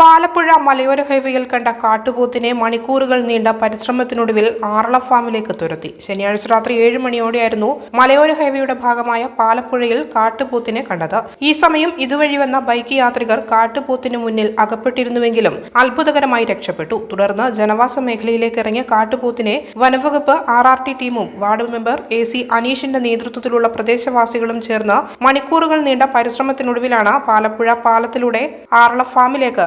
പാലപ്പുഴ മലയോര ഹൈവേയിൽ കണ്ട കാട്ടുപോത്തിനെ മണിക്കൂറുകൾ നീണ്ട പരിശ്രമത്തിനൊടുവിൽ ആറള ഫാമിലേക്ക് തുരത്തി. ശനിയാഴ്ച രാത്രി ഏഴ് മണിയോടെയായിരുന്നു മലയോര ഹൈവേയുടെ ഭാഗമായ പാലപ്പുഴയിൽ കാട്ടുപോത്തിനെ കണ്ടത്. ഈ സമയം ഇതുവഴി വന്ന ബൈക്ക് യാത്രികർ കാട്ടുപോത്തിന് മുന്നിൽ അകപ്പെട്ടിരുന്നുവെങ്കിലും അത്ഭുതകരമായി രക്ഷപ്പെട്ടു. തുടർന്ന് ജനവാസ മേഖലയിലേക്ക് ഇറങ്ങിയ കാട്ടുപോത്തിനെ വനവകുപ്പ് ആർ ടീമും വാർഡ് മെമ്പർ എ സി അനീഷിന്റെ നേതൃത്വത്തിലുള്ള പ്രദേശവാസികളും ചേർന്ന് മണിക്കൂറുകൾ നീണ്ട പരിശ്രമത്തിനൊടുവിലാണ് പാലപ്പുഴ പാലത്തിലൂടെ ആറള ഫാമിലേക്ക്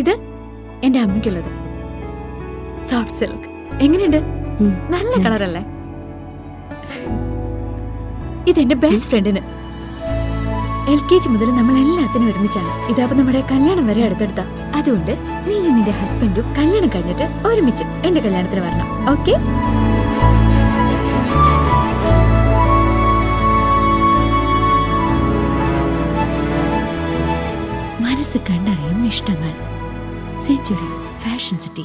ഇത് എന്റെ അമ്മയ്ക്കുള്ളത്. സോഫ്റ്റ് സിൽക്ക് എങ്ങനെയുണ്ട്? നല്ല. കളറല്ലേ? ഇതെന്റെ ബെസ്റ്റ് ഫ്രണ്ടിന് എൽ കെ ജി മുതൽ നമ്മൾ എല്ലാത്തിനും ഒരുമിച്ചാണ്. ഇതാപ്പോ നമ്മുടെ കല്യാണം വരെ അടുത്തെടുത്ത. അതുകൊണ്ട് നീ നിന്റെ ഹസ്ബൻഡും കല്യാണം കഴിഞ്ഞിട്ട് ഒരുമിച്ച് എന്റെ കല്യാണത്തിന് വരണം. ഓക്കെ മനസ്സ് കണ്ടറിയും. ഇഷ്ടങ്ങൾ. Century fashion city